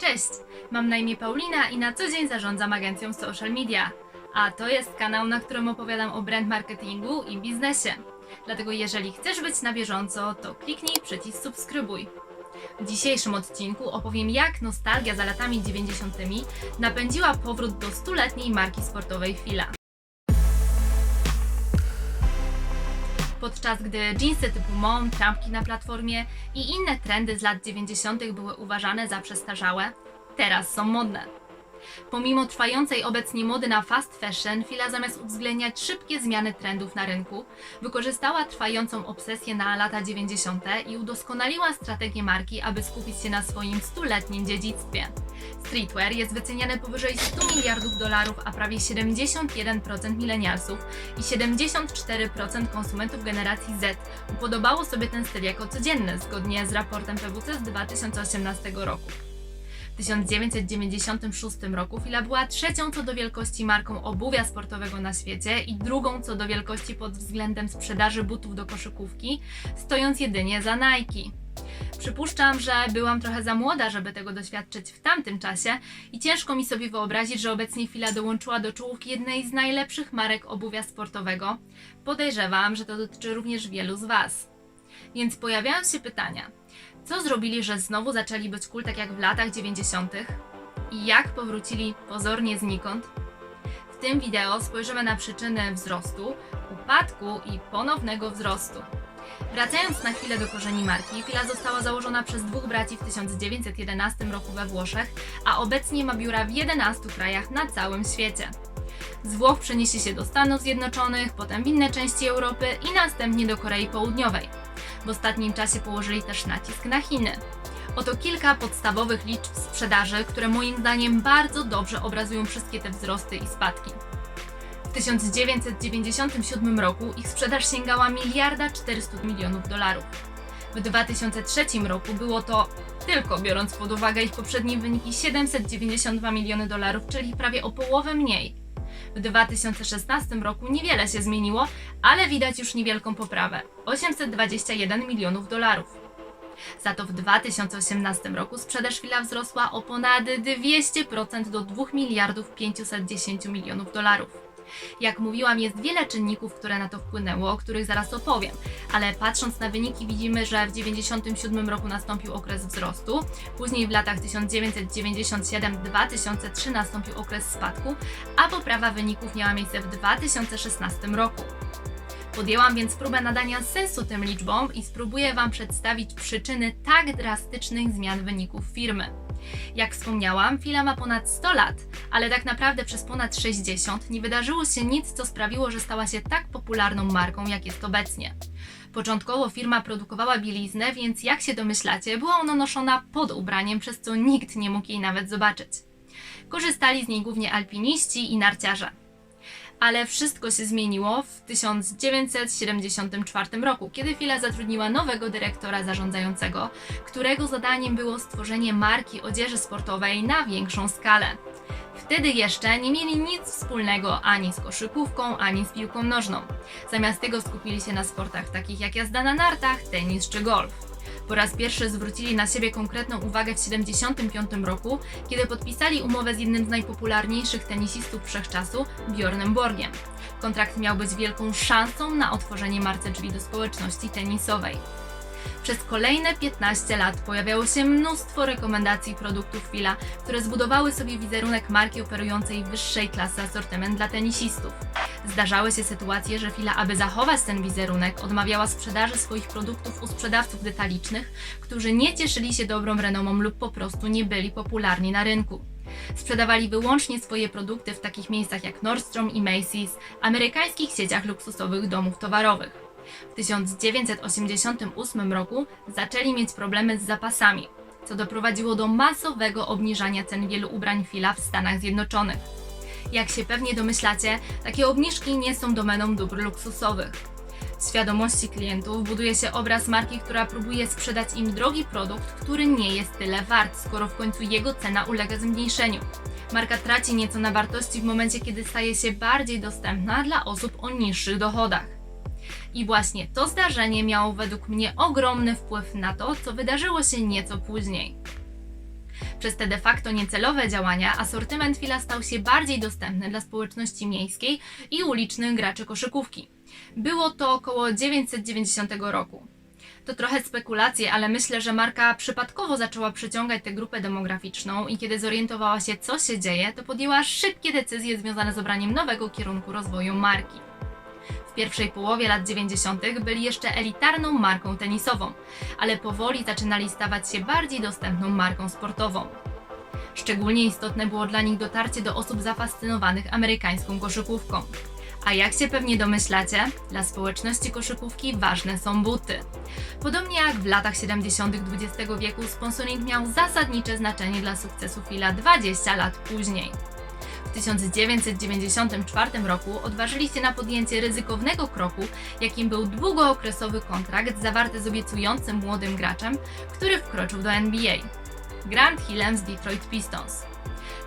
Cześć, mam na imię Paulina i na co dzień zarządzam agencją social media. A to jest kanał, na którym opowiadam o brand marketingu i biznesie. Dlatego jeżeli chcesz być na bieżąco, to kliknij przycisk subskrybuj. W dzisiejszym odcinku opowiem jak nostalgia za latami 90. napędziła powrót do stuletniej marki sportowej Fila. Podczas gdy jeansy typu mom, trampki na platformie i inne trendy z lat 90. były uważane za przestarzałe, teraz są modne. Pomimo trwającej obecnie mody na fast fashion, Fila zamiast uwzględniać szybkie zmiany trendów na rynku, wykorzystała trwającą obsesję na lata 90. i udoskonaliła strategię marki, aby skupić się na swoim stuletnim dziedzictwie. Streetwear jest wyceniany powyżej 100 miliardów dolarów, a prawie 71% milenialsów i 74% konsumentów generacji Z upodobało sobie ten styl jako codzienny, zgodnie z raportem PWC z 2018 roku. W 1996 roku Fila była trzecią co do wielkości marką obuwia sportowego na świecie i drugą co do wielkości pod względem sprzedaży butów do koszykówki, stojąc jedynie za Nike. Przypuszczam, że byłam trochę za młoda, żeby tego doświadczyć w tamtym czasie i ciężko mi sobie wyobrazić, że obecnie Fila dołączyła do czołówki jednej z najlepszych marek obuwia sportowego. Podejrzewam, że to dotyczy również wielu z Was. Więc pojawiają się pytania. Co zrobili, że znowu zaczęli być cool tak jak w latach 90. i jak powrócili pozornie znikąd? W tym wideo spojrzymy na przyczyny wzrostu, upadku i ponownego wzrostu. Wracając na chwilę do korzeni marki, Fila została założona przez dwóch braci w 1911 roku we Włoszech, a obecnie ma biura w 11 krajach na całym świecie. Z Włoch przeniesie się do Stanów Zjednoczonych, potem w inne części Europy i następnie do Korei Południowej. W ostatnim czasie położyli też nacisk na Chiny. Oto kilka podstawowych liczb sprzedaży, które moim zdaniem bardzo dobrze obrazują wszystkie te wzrosty i spadki. W 1997 roku ich sprzedaż sięgała miliarda 400 milionów dolarów. W 2003 roku było to, tylko biorąc pod uwagę ich poprzednie wyniki, 792 miliony dolarów, czyli prawie o połowę mniej. W 2016 roku niewiele się zmieniło, ale widać już niewielką poprawę 821 milionów dolarów. Za to w 2018 roku sprzedaż Fila wzrosła o ponad 200% do 2 miliardów 510 milionów dolarów. Jak mówiłam, jest wiele czynników, które na to wpłynęło, o których zaraz opowiem, ale patrząc na wyniki widzimy, że w 1997 roku nastąpił okres wzrostu, później w latach 1997-2003 nastąpił okres spadku, a poprawa wyników miała miejsce w 2016 roku. Podjęłam więc próbę nadania sensu tym liczbom i spróbuję Wam przedstawić przyczyny tak drastycznych zmian wyników firmy. Jak wspomniałam, Fila ma ponad 100 lat, ale tak naprawdę przez ponad 60 nie wydarzyło się nic, co sprawiło, że stała się tak popularną marką, jak jest obecnie. Początkowo firma produkowała bieliznę, więc jak się domyślacie, była ona noszona pod ubraniem, przez co nikt nie mógł jej nawet zobaczyć. Korzystali z niej głównie alpiniści i narciarze. Ale wszystko się zmieniło w 1974 roku, kiedy Fila zatrudniła nowego dyrektora zarządzającego, którego zadaniem było stworzenie marki odzieży sportowej na większą skalę. Wtedy jeszcze nie mieli nic wspólnego ani z koszykówką, ani z piłką nożną. Zamiast tego skupili się na sportach takich jak jazda na nartach, tenis czy golf. Po raz pierwszy zwrócili na siebie konkretną uwagę w 1975 roku, kiedy podpisali umowę z jednym z najpopularniejszych tenisistów wszechczasu, Bjornem Borgiem. Kontrakt miał być wielką szansą na otworzenie marce drzwi do społeczności tenisowej. Przez kolejne 15 lat pojawiało się mnóstwo rekomendacji produktów Fila, które zbudowały sobie wizerunek marki oferującej wyższej klasy asortyment dla tenisistów. Zdarzały się sytuacje, że Fila, aby zachować ten wizerunek, odmawiała sprzedaży swoich produktów u sprzedawców detalicznych, którzy nie cieszyli się dobrą renomą lub po prostu nie byli popularni na rynku. Sprzedawali wyłącznie swoje produkty w takich miejscach jak Nordstrom i Macy's, amerykańskich sieciach luksusowych domów towarowych. W 1988 roku zaczęli mieć problemy z zapasami, co doprowadziło do masowego obniżania cen wielu ubrań Fila w Stanach Zjednoczonych. Jak się pewnie domyślacie, takie obniżki nie są domeną dóbr luksusowych. W świadomości klientów buduje się obraz marki, która próbuje sprzedać im drogi produkt, który nie jest tyle wart, skoro w końcu jego cena ulega zmniejszeniu. Marka traci nieco na wartości w momencie, kiedy staje się bardziej dostępna dla osób o niższych dochodach. I właśnie to zdarzenie miało według mnie ogromny wpływ na to, co wydarzyło się nieco później. Przez te de facto niecelowe działania asortyment Fila stał się bardziej dostępny dla społeczności miejskiej i ulicznych graczy koszykówki. Było to około 990 roku. To trochę spekulacje, ale myślę, że marka przypadkowo zaczęła przyciągać tę grupę demograficzną i kiedy zorientowała się, co się dzieje, to podjęła szybkie decyzje związane z obraniem nowego kierunku rozwoju marki. Pierwszej połowie lat 90. byli jeszcze elitarną marką tenisową, ale powoli zaczynali stawać się bardziej dostępną marką sportową. Szczególnie istotne było dla nich dotarcie do osób zafascynowanych amerykańską koszykówką. A jak się pewnie domyślacie, dla społeczności koszykówki ważne są buty. Podobnie jak w latach 70. XX wieku, sponsoring miał zasadnicze znaczenie dla sukcesu Fila 20 lat później. W 1994 roku odważyli się na podjęcie ryzykownego kroku, jakim był długookresowy kontrakt zawarty z obiecującym młodym graczem, który wkroczył do NBA. Grant Hillem z Detroit Pistons.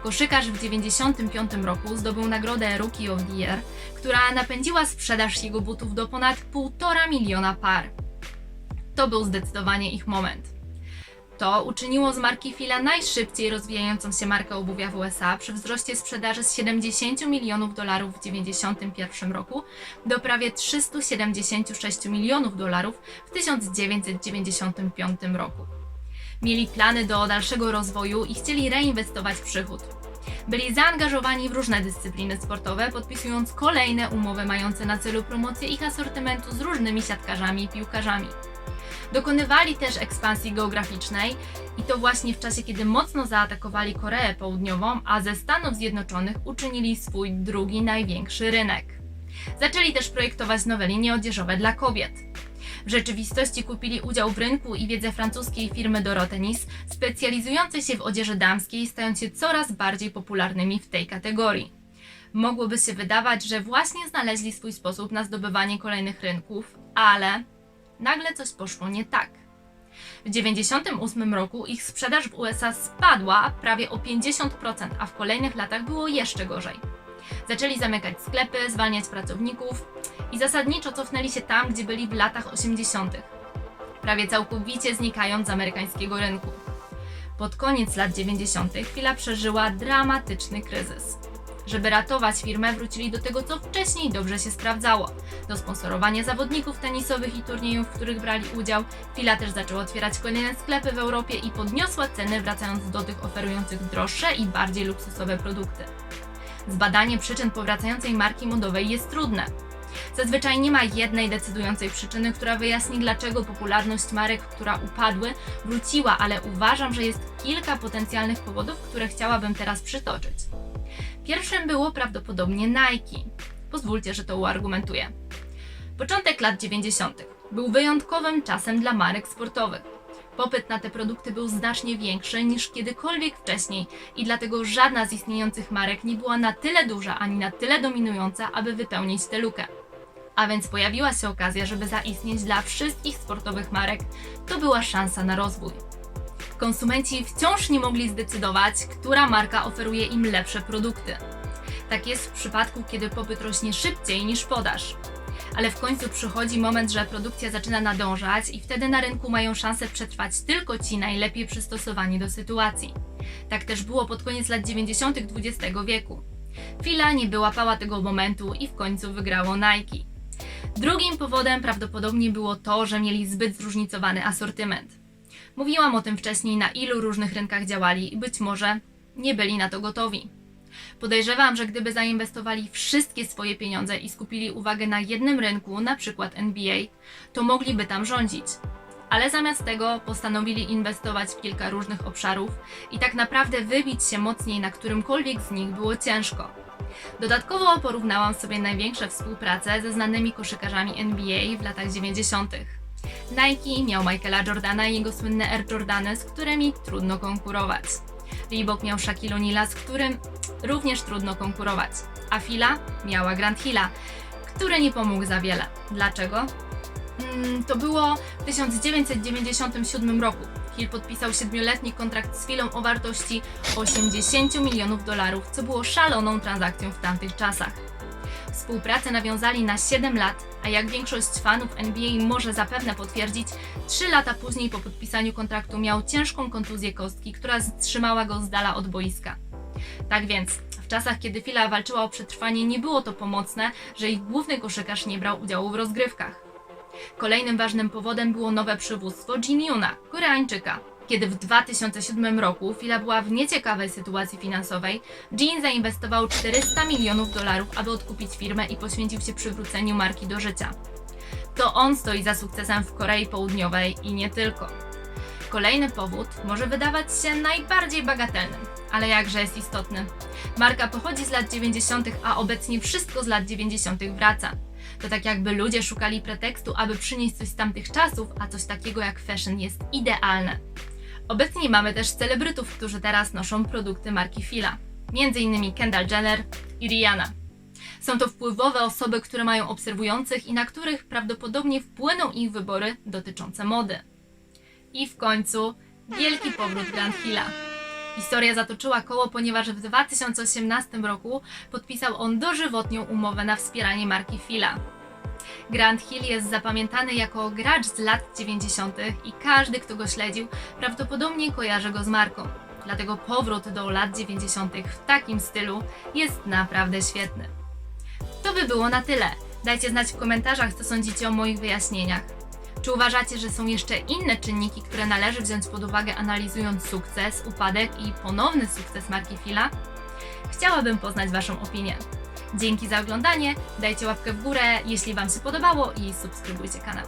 Koszykarz w 1995 roku zdobył nagrodę Rookie of the Year, która napędziła sprzedaż jego butów do ponad 1,5 miliona par. To był zdecydowanie ich moment. To uczyniło z marki Fila najszybciej rozwijającą się markę obuwia w USA przy wzroście sprzedaży z 70 milionów dolarów w 1991 roku do prawie 376 milionów dolarów w 1995 roku. Mieli plany do dalszego rozwoju i chcieli reinwestować przychód. Byli zaangażowani w różne dyscypliny sportowe, podpisując kolejne umowy mające na celu promocję ich asortymentu z różnymi siatkarzami i piłkarzami. Dokonywali też ekspansji geograficznej i to właśnie w czasie, kiedy mocno zaatakowali Koreę Południową, a ze Stanów Zjednoczonych uczynili swój drugi największy rynek. Zaczęli też projektować nowe linie odzieżowe dla kobiet. W rzeczywistości kupili udział w rynku i wiedzę francuskiej firmy Dorotenis, specjalizującej się w odzieży damskiej, stając się coraz bardziej popularnymi w tej kategorii. Mogłoby się wydawać, że właśnie znaleźli swój sposób na zdobywanie kolejnych rynków, ale nagle coś poszło nie tak. W 1998 roku ich sprzedaż w USA spadła prawie o 50%, a w kolejnych latach było jeszcze gorzej. Zaczęli zamykać sklepy, zwalniać pracowników i zasadniczo cofnęli się tam, gdzie byli w latach 80., prawie całkowicie znikając z amerykańskiego rynku. Pod koniec lat 90. chwila przeżyła dramatyczny kryzys. Żeby ratować firmę, wrócili do tego, co wcześniej dobrze się sprawdzało. Do sponsorowania zawodników tenisowych i turniejów, w których brali udział. Fila też zaczęła otwierać kolejne sklepy w Europie i podniosła ceny, wracając do tych oferujących droższe i bardziej luksusowe produkty. Zbadanie przyczyn powracającej marki modowej jest trudne. Zazwyczaj nie ma jednej decydującej przyczyny, która wyjaśni, dlaczego popularność marek, która upadły, wróciła, ale uważam, że jest kilka potencjalnych powodów, które chciałabym teraz przytoczyć. Pierwszym było prawdopodobnie Nike. Pozwólcie, że to uargumentuję. Początek lat 90. był wyjątkowym czasem dla marek sportowych. Popyt na te produkty był znacznie większy niż kiedykolwiek wcześniej i dlatego żadna z istniejących marek nie była na tyle duża ani na tyle dominująca, aby wypełnić tę lukę. A więc pojawiła się okazja, żeby zaistnieć dla wszystkich sportowych marek. To była szansa na rozwój. Konsumenci wciąż nie mogli zdecydować, która marka oferuje im lepsze produkty. Tak jest w przypadku, kiedy popyt rośnie szybciej niż podaż. Ale w końcu przychodzi moment, że produkcja zaczyna nadążać i wtedy na rynku mają szansę przetrwać tylko ci najlepiej przystosowani do sytuacji. Tak też było pod koniec lat 90. XX wieku. Fila nie wyłapała tego momentu i w końcu wygrało Nike. Drugim powodem prawdopodobnie było to, że mieli zbyt zróżnicowany asortyment. Mówiłam o tym wcześniej, na ilu różnych rynkach działali i być może nie byli na to gotowi. Podejrzewam, że gdyby zainwestowali wszystkie swoje pieniądze i skupili uwagę na jednym rynku, na przykład NBA, to mogliby tam rządzić. Ale zamiast tego postanowili inwestować w kilka różnych obszarów i tak naprawdę wybić się mocniej na którymkolwiek z nich było ciężko. Dodatkowo porównałam sobie największe współprace ze znanymi koszykarzami NBA w latach 90. Nike miał Michaela Jordana i jego słynne Air Jordany, z którymi trudno konkurować. Reebok miał Shaquille O'Neala, z którym również trudno konkurować. A Fila miała Grant Hilla, który nie pomógł za wiele. Dlaczego? Mm, to było w 1997 roku. Hill podpisał siedmioletni kontrakt z Filą o wartości 80 milionów dolarów, co było szaloną transakcją w tamtych czasach. Współpracę nawiązali na 7 lat, a jak większość fanów NBA może zapewne potwierdzić, 3 lata później po podpisaniu kontraktu miał ciężką kontuzję kostki, która zatrzymała go z dala od boiska. Tak więc, w czasach kiedy Fila walczyła o przetrwanie, nie było to pomocne, że ich główny koszykarz nie brał udziału w rozgrywkach. Kolejnym ważnym powodem było nowe przywództwo Jim Yuna, Koreańczyka. Kiedy w 2007 roku Fila była w nieciekawej sytuacji finansowej, Jin zainwestował 400 milionów dolarów, aby odkupić firmę i poświęcił się przywróceniu marki do życia. To on stoi za sukcesem w Korei Południowej i nie tylko. Kolejny powód może wydawać się najbardziej bagatelnym, ale jakże jest istotny. Marka pochodzi z lat 90., a obecnie wszystko z lat 90. wraca. To tak jakby ludzie szukali pretekstu, aby przynieść coś z tamtych czasów, a coś takiego jak fashion jest idealne. Obecnie mamy też celebrytów, którzy teraz noszą produkty marki Fila. Innymi Kendall Jenner i Rihanna. Są to wpływowe osoby, które mają obserwujących i na których prawdopodobnie wpłyną ich wybory dotyczące mody. I w końcu wielki powrót Grand Hilla. Historia zatoczyła koło, ponieważ w 2018 roku podpisał on dożywotnią umowę na wspieranie marki Fila. Grand Hill jest zapamiętany jako gracz z lat 90. i każdy, kto go śledził, prawdopodobnie kojarzy go z marką. Dlatego powrót do lat 90. w takim stylu jest naprawdę świetny. To by było na tyle. Dajcie znać w komentarzach, co sądzicie o moich wyjaśnieniach. Czy uważacie, że są jeszcze inne czynniki, które należy wziąć pod uwagę analizując sukces, upadek i ponowny sukces marki Fila? Chciałabym poznać Waszą opinię. Dzięki za oglądanie, dajcie łapkę w górę, jeśli Wam się podobało i subskrybujcie kanał.